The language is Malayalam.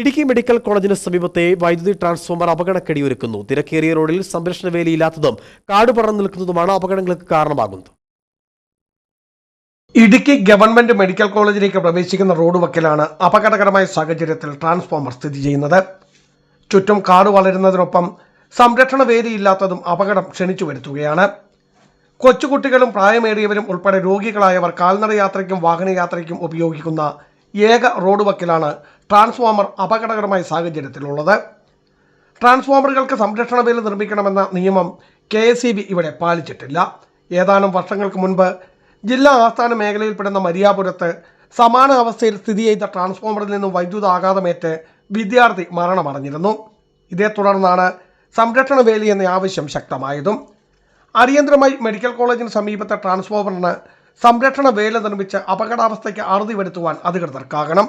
ഇടുക്കി മെഡിക്കൽ കോളേജിന് സമീപത്തെ വൈദ്യുതി ട്രാൻസ്ഫോമർ അപകടക്കടിയൊരുക്കുന്നു തിരക്കേറിയ റോഡിൽ സംരക്ഷണ വേലിയില്ലാത്തതും കാട് പടർന്നു നിൽക്കുന്നതുമാണ് അപകടങ്ങൾക്ക് കാരണമാകുന്നത്. ഇടുക്കി ഗവൺമെന്റ് മെഡിക്കൽ കോളേജിലേക്ക് പ്രവേശിക്കുന്ന റോഡ് വക്കിലാണ് അപകടകരമായ സാഹചര്യത്തിൽ ട്രാൻസ്ഫോമർ സ്ഥിതി ചെയ്യുന്നത്. ചുറ്റും കാട് വളരുന്നതിനൊപ്പം സംരക്ഷണ വേദിയില്ലാത്തതും അപകടം ക്ഷണിച്ചു വരുത്തുകയാണ്. കൊച്ചുകുട്ടികളും പ്രായമേറിയവരും ഉൾപ്പെടെ രോഗികളായവർ കാൽനട യാത്രയ്ക്കും വാഹനയാത്രയ്ക്കും ഉപയോഗിക്കുന്ന ഏക റോഡ് വക്കിലാണ് ട്രാൻസ്ഫോമർ അപകടകരമായ സാഹചര്യത്തിലുള്ളത്. ട്രാൻസ്ഫോമറുകൾക്ക് സംരക്ഷണ വേലി നിർമ്മിക്കണമെന്ന നിയമം കെ ഇവിടെ പാലിച്ചിട്ടില്ല. ഏതാനും വർഷങ്ങൾക്ക് മുൻപ് ജില്ലാ ആസ്ഥാന മേഖലയിൽപ്പെടുന്ന മരിയാപുരത്ത് സമാന അവസ്ഥയിൽ സ്ഥിതി ചെയ്ത ട്രാൻസ്ഫോമറിൽ നിന്നും വൈദ്യുത ആഘാതമേറ്റ് വിദ്യാർത്ഥി മരണമടഞ്ഞിരുന്നു. ഇതേ തുടർന്നാണ് സംരക്ഷണ വേലി എന്ന ആവശ്യം ശക്തമായതും. അടിയന്തരമായി മെഡിക്കൽ കോളേജിന് സമീപത്തെ ട്രാൻസ്ഫോമറിന് സംരക്ഷണ വേല നിർമ്മിച്ച് അപകടാവസ്ഥയ്ക്ക് അറുതി വരുത്തുവാൻ അധികൃതർക്കാകണം.